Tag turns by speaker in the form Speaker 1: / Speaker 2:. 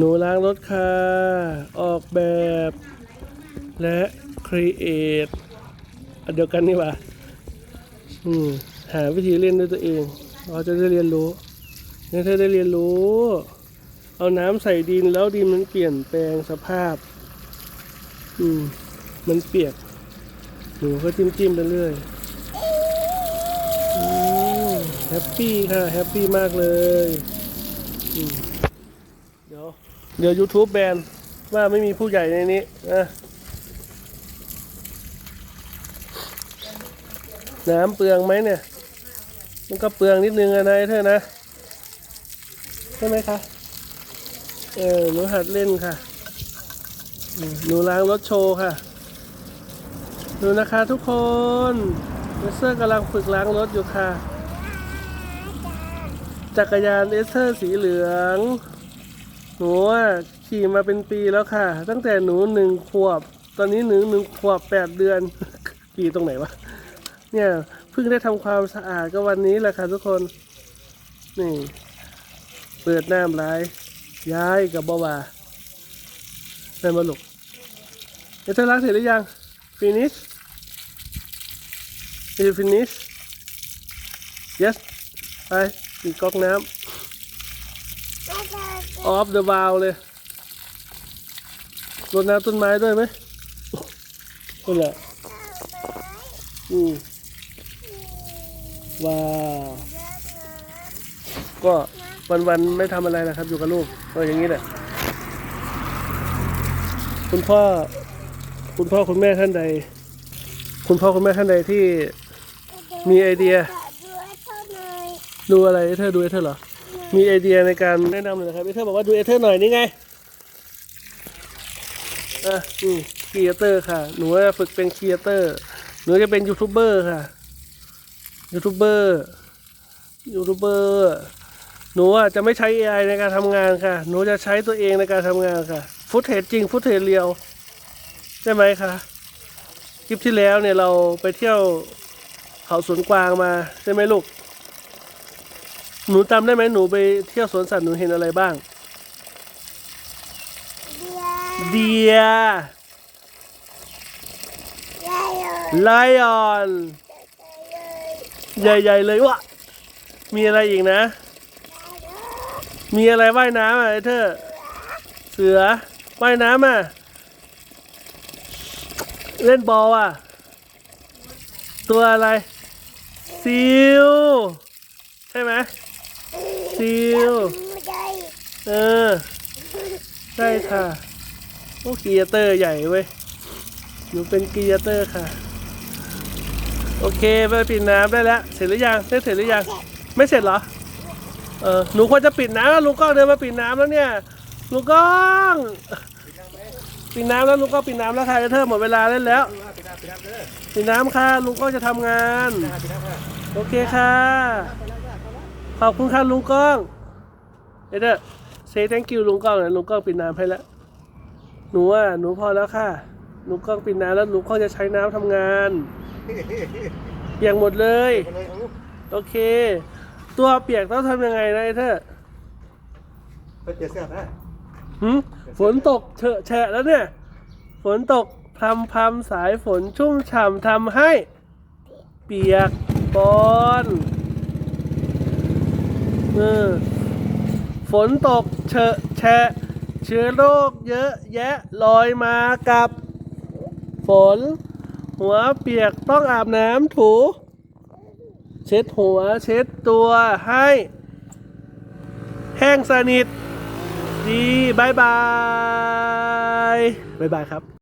Speaker 1: หนูล้างรถค่ะ ออกแบบ และครีเอทเดียวกันนี่ว่าอืมหาวิธีเล่นด้วยตัวเองเราจะได้เรียนรู้ให้เธอได้เรียนรู้ เอาน้ำใส่ดินแล้วดินมันเปลี่ยนแปลงสภาพ อืม มันเปียกหนูก็จิ้มจิ้มๆไปเรื่อยอืมแฮปปี้ค่ะ แฮปปี้มากเลยอืมเดี๋ยว เดี๋ยว YouTube แบนว่าไม่มีผู้ใหญ่ในนี้นะน้ำเปลืองไหมเนี่ย มันก็เปลืองนิดนึงอะนายเธอนะ ใช่ไหมคะ เออหนูหัดเล่นค่ะ หนูล้างรถโชว์ค่ะ ดูนะคะทุกคนเอสเซอร์กำลังฝึกล้างรถอยู่ค่ะ จักรยานเอสเซอร์สีเหลือง หนูขี่มาเป็นปีแล้วค่ะ ตั้งแต่หนูหนึ่งขวบ ตอนนี้หนึ่งหนึ่งขวบแปดเดือน ปีตรงไหนวะ เนี่ยเพิ่งได้ทำความสะอาดก็วันนี้แหละค่ะทุกคน นี่ เปิดน้ำลาย ย้ายกับบาวาได้มาลูกเดี๋ยวเธอล้างเสร็จหรือยัง finish is you finish yes ไปอีกก๊อกน้ำ ออฟเดอะวาวเลยรดน้ำต้นไม้ด้วยไหมนั่นแหละอืมว้าว ก็วันๆไม่ทำอะไรนะครับ อยู่กับลูกก็อย่างนี้แหละ คุณพ่อ คุณพ่อคุณแม่ท่านใด คุณพ่อคุณแม่ท่านใดที่มีไอเดีย ดูอะไรเธอดูเอเธอเหรอ มีไอเดียในการแนะนำเลยนะครับเอเธอร์บอกว่าดูเอเธอร์หน่อยนี่ไงอะอืมครีเอเตอร์ค่ะ หนูจะฝึกเป็นครีเอเตอร์ หนูจะเป็นยูทูบเบอร์ค่ะ ยูทูบเบอร์ ยูทูบเบอร์ หนูอะจะไม่ใช้ AI ในการทำงานค่ะ หนูจะใช้ตัวเองในการทำงานค่ะ ฟุตเทจจริง ฟุตเทจเรียว ใช่ไหมคะคลิปที่แล้วเนี่ยเราไปเที่ยวเขาสวนกวางมา ใช่ไหมลูก หนูจำได้ไหมหนูไปเที่ยวสวนสัตว์หนูเห็นอะไรบ้างเดียไลออนใหญ่ๆเลยวะมีอะไรอีกนะ มีอะไรว่ายน้ำอะไอ้เธอ เสือว่ายน้ำอะ เล่นบอลอะ ตัวอะไร ซิลใช่ไหม ซิลเออ ใช่ค่ะ โอ้กีเตอร์ใหญ่เว้ย หนูเป็นกีเตอร์ค่ะ โอเคไปปิดน้ำได้แล้ว เสร็จหรือยังได้เสร็จหรือยัง ไม่เสร็จเหรอ เออ หนูควรจะปิดน้ำแล้วลุงก้องเดินมาปิดน้ำแล้วเนี่ย ลุงก้องปิดน้ำแล้วลุงก้องปิดน้ำแล้วค่ะเธอหมดเวลาเล่นแล้วปิดน้ำค่ะลุงก้องจะทำงาน โอเคค่ะ ขอบคุณค่ะลุงก้องเอเดอร์ say thank you ลุงก้องนะลุงก้องปิดน้ำให้แล้วหนูอะหนูพอแล้วค่ะหนูก้องปิดน้ำแล้วหนูก้องจะใช้น้ำทำงานเปียกหมดเลย โอเค ตัวเปียกต้องทำยังไงนะไอ้เธอ
Speaker 2: ไปเปลี่ยนเสื้อผ้า
Speaker 1: หืมฝนตกเฉอะแฉะแล้วเนี่ย ฝนตกพรำพรำสายฝนชุ่มฉ่ำทำให้ เปียกปอนเออ ฝนตกเฉอะแฉะเชื้อโรคเยอะแยะลอยมากับ ฝน หัวเปียกต้องอาบน้ำถู เช็ดหัวเช็ดตัวให้ แห้งสนิท ดีบายบายบายบายครับ